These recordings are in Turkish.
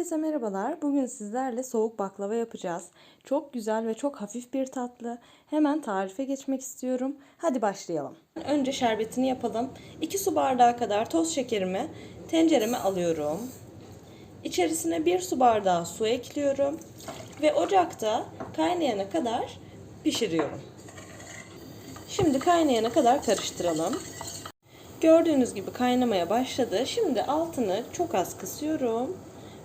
Herkese merhabalar. Bugün sizlerle soğuk baklava yapacağız. Çok güzel ve çok hafif bir tatlı. Hemen tarife geçmek istiyorum. Hadi başlayalım. Önce şerbetini yapalım. 2 su bardağı kadar toz şekerimi tencereme alıyorum. İçerisine 1 su bardağı su ekliyorum ve ocakta kaynayana kadar pişiriyorum. Şimdi kaynayana kadar karıştıralım. Gördüğünüz gibi kaynamaya başladı. Şimdi altını çok az kısıyorum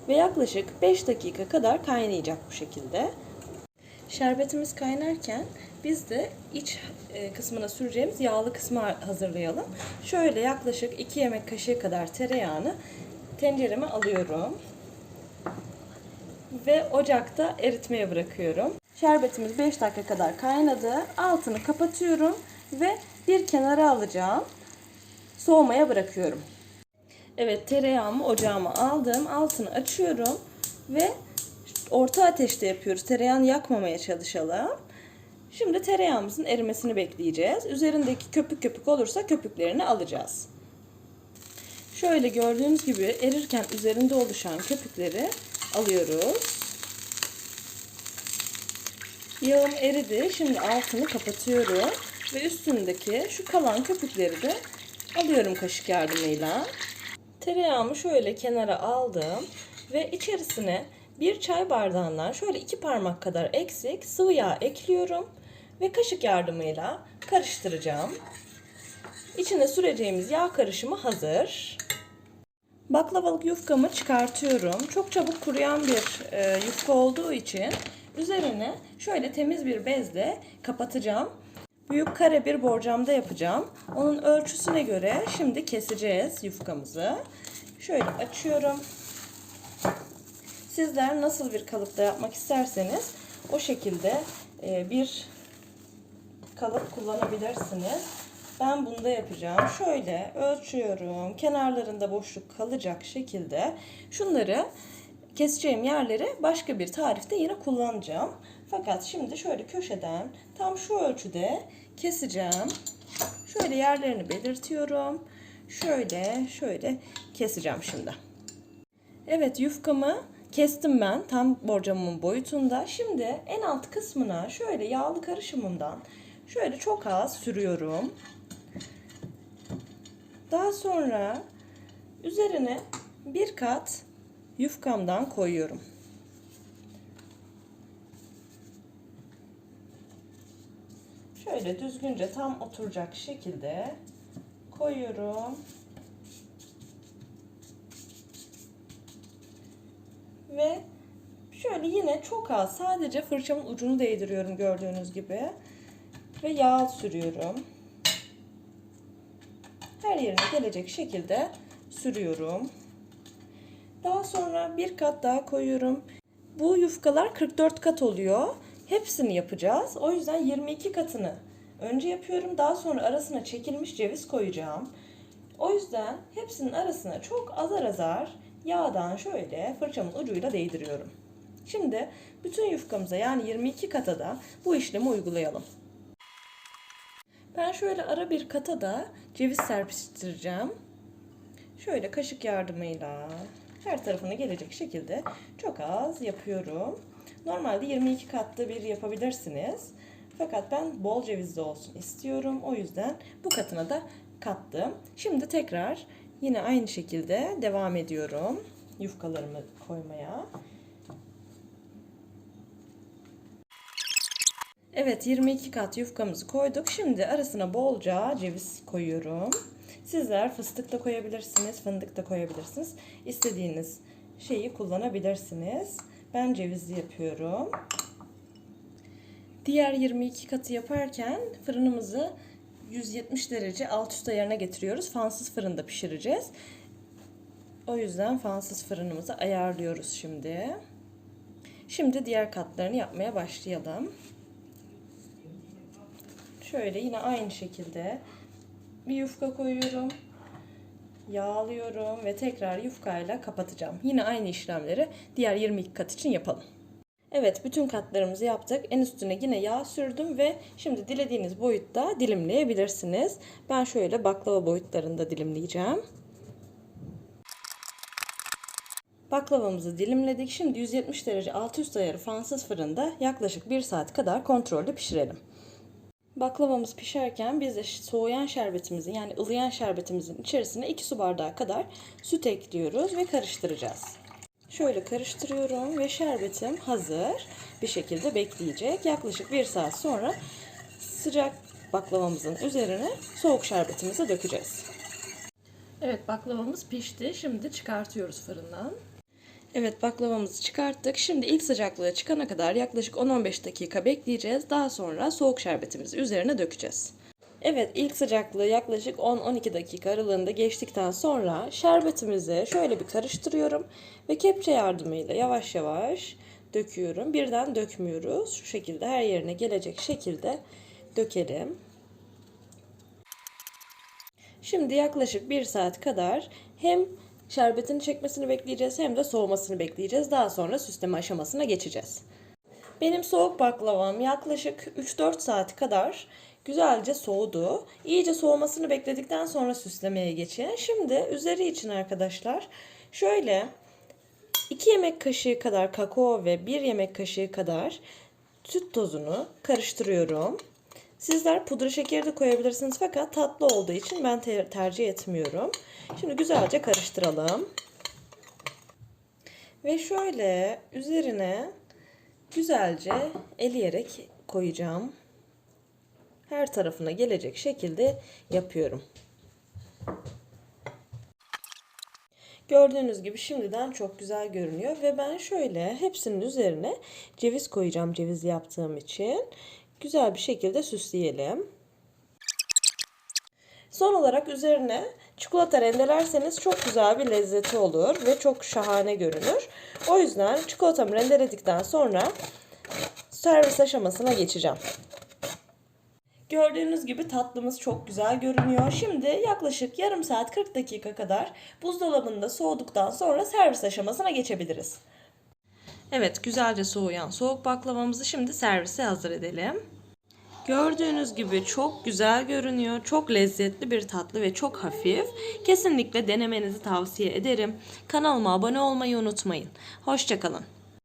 ve yaklaşık 5 dakika kadar kaynayacak bu şekilde. Şerbetimiz kaynarken biz de iç e, kısmına süreceğimiz yağlı kısmı hazırlayalım. Şöyle yaklaşık 2 yemek kaşığı kadar tereyağını tencereme alıyorum. Ve ocakta eritmeye bırakıyorum. Şerbetimiz 5 dakika kadar kaynadı. Altını kapatıyorum ve bir kenara alacağım soğumaya bırakıyorum. Evet tereyağımı ocağıma aldım. Altını açıyorum ve orta ateşte yapıyoruz. Tereyağını yakmamaya çalışalım. Şimdi tereyağımızın erimesini bekleyeceğiz. Üzerindeki köpük köpük olursa köpüklerini alacağız. Şöyle gördüğünüz gibi erirken üzerinde oluşan köpükleri alıyoruz. Yağım eridi. Şimdi altını kapatıyorum ve üstündeki şu kalan köpükleri de alıyorum kaşık yardımıyla. Tereyağımı şöyle kenara aldım ve içerisine bir çay bardağından şöyle iki parmak kadar eksik sıvı yağ ekliyorum ve kaşık yardımıyla karıştıracağım. İçine süreceğimiz yağ karışımı hazır. Baklavalık yufkamı çıkartıyorum. Çok çabuk kuruyan bir e, yufka olduğu için üzerine şöyle temiz bir bezle kapatacağım. Büyük kare bir borcamda yapacağım. Onun ölçüsüne göre şimdi keseceğiz yufkamızı. Şöyle açıyorum. Sizler nasıl bir kalıpta yapmak isterseniz o şekilde e, bir kalıp kullanabilirsiniz. Ben bunda yapacağım. Şöyle ölçüyorum. Kenarlarında boşluk kalacak şekilde şunları keseceğim yerleri başka bir tarifte yine kullanacağım. Fakat şimdi şöyle köşeden tam şu ölçüde keseceğim. Şöyle yerlerini belirtiyorum. Şöyle şöyle keseceğim şimdi. Evet yufkamı kestim ben tam borcamımın boyutunda. Şimdi en alt kısmına şöyle yağlı karışımımdan şöyle çok az sürüyorum. Daha sonra üzerine bir kat yufkamdan koyuyorum. Şöyle düzgünce tam oturacak şekilde koyuyorum. Ve şöyle yine çok az sadece fırçamın ucunu değdiriyorum gördüğünüz gibi. Ve yağ sürüyorum. Her yerine gelecek şekilde sürüyorum. Daha sonra bir kat daha koyuyorum. Bu yufkalar 44 kat oluyor. Hepsini yapacağız. O yüzden 22 katını önce yapıyorum. Daha sonra arasına çekilmiş ceviz koyacağım. O yüzden hepsinin arasına çok azar azar yağdan şöyle fırçamın ucuyla değdiriyorum. Şimdi bütün yufkamıza yani 22 kata da bu işlemi uygulayalım. Ben şöyle ara bir kata da ceviz serpiştireceğim. Şöyle kaşık yardımıyla her tarafına gelecek şekilde çok az yapıyorum. Normalde 22 katlı bir yapabilirsiniz. Fakat ben bol cevizli olsun istiyorum. O yüzden bu katına da kattım. Şimdi tekrar yine aynı şekilde devam ediyorum yufkalarımı koymaya. Evet 22 kat yufkamızı koyduk. Şimdi arasına bolca ceviz koyuyorum. Sizler fıstık da koyabilirsiniz, fındık da koyabilirsiniz. İstediğiniz şeyi kullanabilirsiniz. Ben cevizli yapıyorum. Diğer 22 katı yaparken fırınımızı 170 derece alt üst ayarına getiriyoruz. Fansız fırında pişireceğiz. O yüzden fansız fırınımızı ayarlıyoruz şimdi. Şimdi diğer katlarını yapmaya başlayalım. Şöyle yine aynı şekilde bir yufka koyuyorum. Yağlıyorum ve tekrar yufkayla kapatacağım. Yine aynı işlemleri diğer 22 kat için yapalım. Evet bütün katlarımızı yaptık. En üstüne yine yağ sürdüm ve şimdi dilediğiniz boyutta dilimleyebilirsiniz. Ben şöyle baklava boyutlarında dilimleyeceğim. Baklavamızı dilimledik. Şimdi 170 derece alt üst ayarı Fransız fırında yaklaşık 1 saat kadar kontrollü pişirelim. Baklavamız pişerken biz de soğuyan şerbetimizin yani ılıyan şerbetimizin içerisine 2 su bardağı kadar süt ekliyoruz ve karıştıracağız. Şöyle karıştırıyorum ve şerbetim hazır bir şekilde bekleyecek. Yaklaşık 1 saat sonra sıcak baklavamızın üzerine soğuk şerbetimizi dökeceğiz. Evet baklavamız pişti. Şimdi çıkartıyoruz fırından. Evet baklavamızı çıkarttık. Şimdi ilk sıcaklığı çıkana kadar yaklaşık 10-15 dakika bekleyeceğiz. Daha sonra soğuk şerbetimizi üzerine dökeceğiz. Evet ilk sıcaklığı yaklaşık 10-12 dakika aralığında geçtikten sonra şerbetimizi şöyle bir karıştırıyorum ve kepçe yardımıyla yavaş yavaş döküyorum. Birden dökmüyoruz. Şu şekilde her yerine gelecek şekilde dökelim. Şimdi yaklaşık 1 saat kadar hem şerbetini çekmesini bekleyeceğiz hem de soğumasını bekleyeceğiz. Daha sonra süsleme aşamasına geçeceğiz. Benim soğuk baklavam yaklaşık 3-4 saat kadar güzelce soğudu. İyice soğumasını bekledikten sonra süslemeye geçin. Şimdi üzeri için arkadaşlar şöyle 2 yemek kaşığı kadar kakao ve 1 yemek kaşığı kadar süt tozunu karıştırıyorum. Sizler pudra şekeri de koyabilirsiniz fakat tatlı olduğu için ben ter- tercih etmiyorum. Şimdi güzelce karıştıralım. Ve şöyle üzerine güzelce eleyerek koyacağım. Her tarafına gelecek şekilde yapıyorum. Gördüğünüz gibi şimdiden çok güzel görünüyor ve ben şöyle hepsinin üzerine ceviz koyacağım ceviz yaptığım için. Güzel bir şekilde süsleyelim. Son olarak üzerine çikolata rendelerseniz çok güzel bir lezzeti olur ve çok şahane görünür. O yüzden çikolatamı rendeledikten sonra servis aşamasına geçeceğim. Gördüğünüz gibi tatlımız çok güzel görünüyor. Şimdi yaklaşık yarım saat 40 dakika kadar buzdolabında soğuduktan sonra servis aşamasına geçebiliriz. Evet güzelce soğuyan soğuk baklavamızı şimdi servise hazır edelim. Gördüğünüz gibi çok güzel görünüyor. Çok lezzetli bir tatlı ve çok hafif. Kesinlikle denemenizi tavsiye ederim. Kanalıma abone olmayı unutmayın. Hoşçakalın.